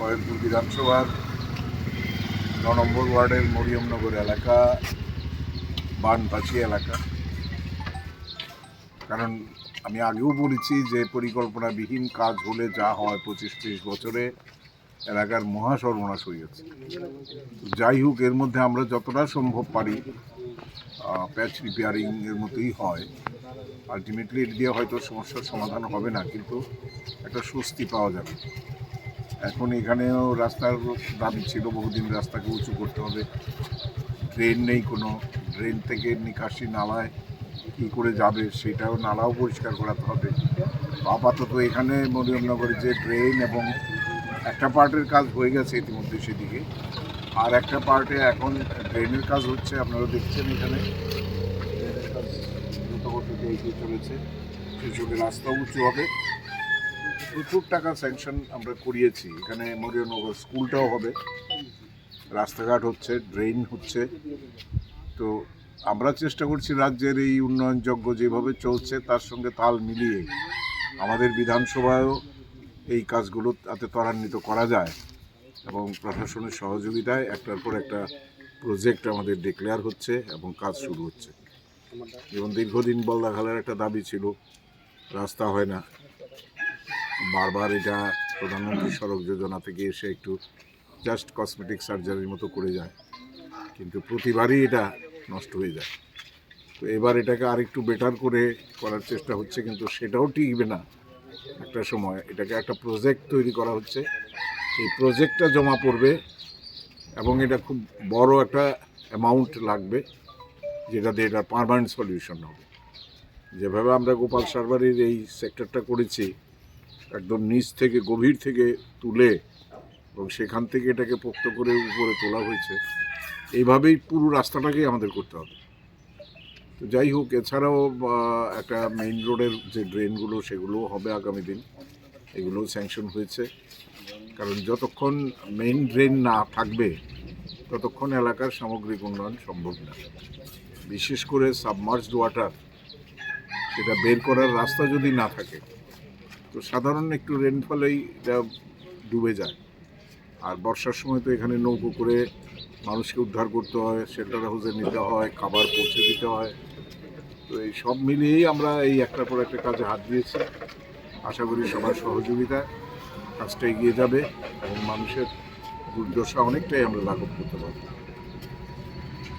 ফয়েরপুর বিধানসভার ন নম্বর ওয়ার্ডের মরিয়মনগর এলাকা বানপাচি এলাকা। কারণ আমি আগেও বলেছি যে পরিকল্পনাবিহীন কাজ হলে যা হয় পঁচিশ ত্রিশ বছরে এলাকার মহা সর্বনাশ হয়ে গেছে যাই হোক, এর মধ্যে আমরা যতটা সম্ভব পারি প্যাচ রিপেয়ারিং এর মতোই হয়। আলটিমেটলি এটি দিয়ে হয়তো সমস্যার সমাধান হবে না, কিন্তু একটা স্বস্তি পাওয়া যাবে। এখন এখানেও রাস্তার দাবি ছিল, বহুদিন রাস্তাকে উঁচু করতে হবে। ড্রেন নেই কোনো। ড্রেন থেকে নিকাশি নালায় কী করে যাবে সেটাও নালাও পরিষ্কার করাতে হবে। আপাতত এখানে মরিয়মনগরে যে ড্রেন এবং একটা পার্টের কাজ হয়ে গেছে ইতিমধ্যে সেদিকে। আর একটা পার্টে এখন ড্রেনের কাজ হচ্ছে, আপনারা দেখছেন এখানে। ড্রেনের কাজ দ্রুত গতিতে এগিয়ে চলেছে। সেসবে রাস্তা উঁচু হবে। প্রচুর টাকা স্যাংশন আমরা করিয়েছি। এখানে মরিয়নগর স্কুলটাও হবে। রাস্তাঘাট হচ্ছে ড্রেন হচ্ছে। তো আমরা চেষ্টা করছি রাজ্যের এই উন্নয়নযোগ্য যেভাবে চলছে তার সঙ্গে তাল মিলিয়ে আমাদের বিধানসভায়ও এই কাজগুলো তাতে ত্বরান্বিত করা যায় এবং প্রশাসনের সহযোগিতায় একটার পর একটা প্রজেক্ট আমাদের ডিক্লেয়ার হচ্ছে এবং কাজ শুরু হচ্ছে। যেমন দীর্ঘদিন বলদাখালের একটা দাবি ছিল রাস্তা হয় না। বারবার এটা প্রধানমন্ত্রী সড়ক যোজনা থেকে এসে একটু জাস্ট কসমেটিক সার্জারির মতো করে যায়। কিন্তু প্রতিবারই এটা নষ্ট হয়ে যায়। তো এবার এটাকে আরেকটু বেটার করে করার চেষ্টা হচ্ছে, কিন্তু সেটাও টিকবে না একটা সময়। এটাকে একটা প্রজেক্ট তৈরি করা হচ্ছে। এই প্রজেক্টটা জমা পড়বে এবং এটা খুব বড় একটা অ্যামাউন্ট লাগবে, যেটা দিয়ে এটা পারমানেন্ট সলিউশন হবে। যেভাবে আমরা গোপাল সারবারির এই সেক্টরটা করেছি একদম নিচ থেকে গভীর থেকে তুলে এবং সেখান থেকে এটাকে পোক্ত করে উপরে তোলা হয়েছে। এইভাবেই পুরো রাস্তাটাকেই আমাদের করতে হবে। তো যাই হোক, এছাড়াও একটা মেইন রোডের যে ড্রেনগুলো সেগুলোও হবে আগামী দিন। এগুলোও স্যাংশন হয়েছে। কারণ যতক্ষণ মেইন ড্রেন না থাকবে, ততক্ষণ এলাকার সামগ্রিক উন্নয়ন সম্ভব না। বিশেষ করে সাবমার্জড ওয়াটার সেটা বের করার রাস্তা যদি না থাকে তো সাধারণ একটু রেনফলেই এটা ডুবে যায়। আর বর্ষার সময় তো এখানে নৌকো করে মানুষকে উদ্ধার করতে হয় শেল্টার হাউসে নিতে হয়, খাবার পৌঁছে দিতে হয়। তো এই সব মিলিয়েই আমরা এই একটার পর একটা কাজে হাত দিয়েছি। আশা করি সবার সহযোগিতায় কাজটা এগিয়ে যাবে এবং মানুষের দুর্দশা অনেকটাই আমরা লাঘব করতে পারব।